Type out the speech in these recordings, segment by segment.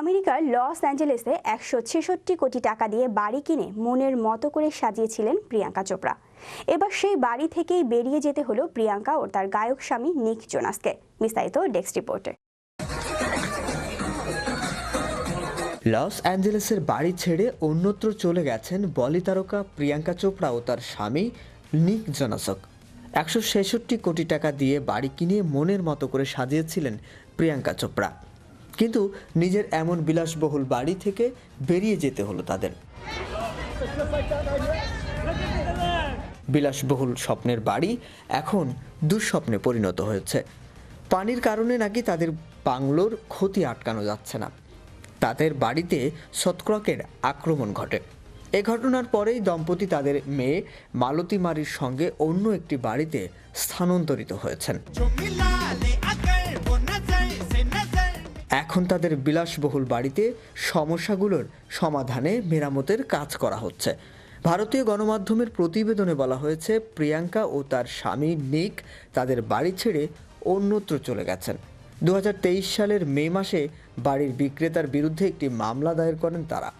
আমেরিকার লস অ্যাঞ্জেলেসে একশো ছেষট্টি কোটি টাকা দিয়ে বাড়ি কিনে মনের মতো করে সাজিয়েছিলেন প্রিয়াঙ্কা চোপড়া। এবার সেই বাড়ি থেকেই বেরিয়ে যেতে হলো প্রিয়াঙ্কা ও তার গায়ক স্বামী নিক জোনাসকে। বিস্তারিত ডেস্ক রিপোর্টে। লস অ্যাঞ্জেলেসের বাড়ি ছেড়ে অন্যত্র চলে গেছেন বলি তারকা প্রিয়াঙ্কা চোপড়া ও তার স্বামী নিক জনাসক। একশো কোটি টাকা দিয়ে বাড়ি কিনে মনের মতো করে সাজিয়েছিলেন প্রিয়াঙ্কা চোপড়া। কিন্তু নিজের এমন বিলাসবহুল বাড়ি থেকে বেরিয়ে যেতে হলো তাদের। বিলাসবহুল স্বপ্নের বাড়ি এখন দুঃস্বপ্নে পরিণত হয়েছে। পানির কারণে নাকি তাদের বাংলোর ক্ষতি আটকানো যাচ্ছে না। তাদের বাড়িতে সৎক্রকের আক্রমণ ঘটে। এ ঘটনার পরেই দম্পতি তাদের মেয়ে মালতী মারির সঙ্গে অন্য একটি বাড়িতে স্থানান্তরিত হয়েছেন। এখন তাদের বিলাসবহুল বাড়িতে সমস্যাগুলোর সমাধানে মেরামতের কাজ করা হচ্ছে। ভারতীয় গণমাধ্যমের প্রতিবেদনে বলা হয়েছে, প্রিয়াঙ্কা ও তার স্বামী নিক তাদের বাড়ি ছেড়ে অন্যত্র চলে গেছেন। দু হাজার তেইশ সালের মে মাসে বাড়ির বিক্রেতার বিরুদ্ধে একটি মামলা দায়ের করেন তারা।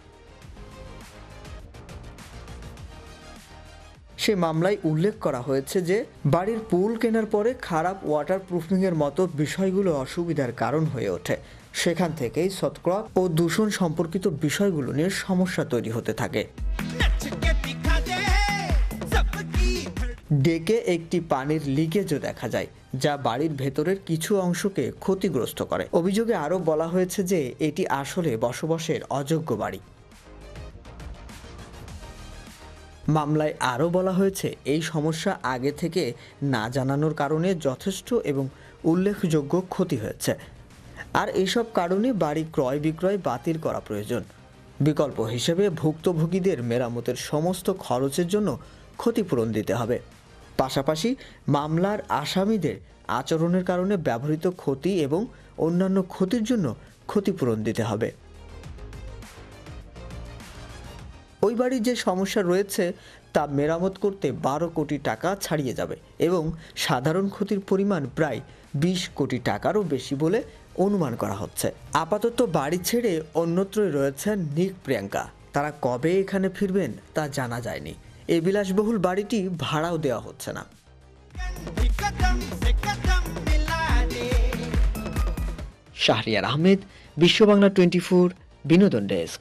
সে মামলায় উল্লেখ করা হয়েছে যে, বাড়ির পুল কেনার পরে খারাপ ওয়াটার প্রুফিংয়ের মতো বিষয়গুলো অসুবিধার কারণ হয়ে ওঠে। সেখান থেকেই সৎকরা ও দূষণ সম্পর্কিত বিষয়গুলো নিয়ে সমস্যা তৈরি হতে থাকে। ডেকে একটি পানির লিকেজও দেখা যায়, যা বাড়ির ভেতরের কিছু অংশকে ক্ষতিগ্রস্ত করে। অভিযোগে আরও বলা হয়েছে যে, এটি আসলে বসবাসের অযোগ্য বাড়ি। মামলায় আরও বলা হয়েছে, এই সমস্যা আগে থেকে না জানানোর কারণে যথেষ্ট এবং উল্লেখযোগ্য ক্ষতি হয়েছে। আর এসব কারণে বাড়ি ক্রয় বিক্রয় বাতিল করা প্রয়োজন। বিকল্প হিসেবে ভুক্তভোগীদের মেরামতের সমস্ত খরচের জন্য ক্ষতিপূরণ দিতে হবে। পাশাপাশি মামলার আসামিদের আচরণের কারণে ব্যবহৃত ক্ষতি এবং অন্যান্য ক্ষতির জন্য ক্ষতিপূরণ দিতে হবে। ওই বাড়ির যে সমস্যা রয়েছে, তা মেরামত করতে বারো কোটি টাকা ছাড়িয়ে যাবে এবং সাধারণ ক্ষতির পরিমাণ প্রায় বিশ কোটি টাকারও বেশি বলে অনুমান করা হচ্ছে। আপাতত বাড়ি ছেড়ে অন্যত্রই রয়েছেন নিক প্রিয়াঙ্কা। তারা কবে এখানে ফিরবেন তা জানা যায়নি। এ বিলাসবহুল বাড়িটি ভাড়াও দেওয়া হচ্ছে না। শাহরিয়ার আহমেদ বিশ্ববাংলা টোয়েন্টি ফোর, বিনোদন ডেস্ক।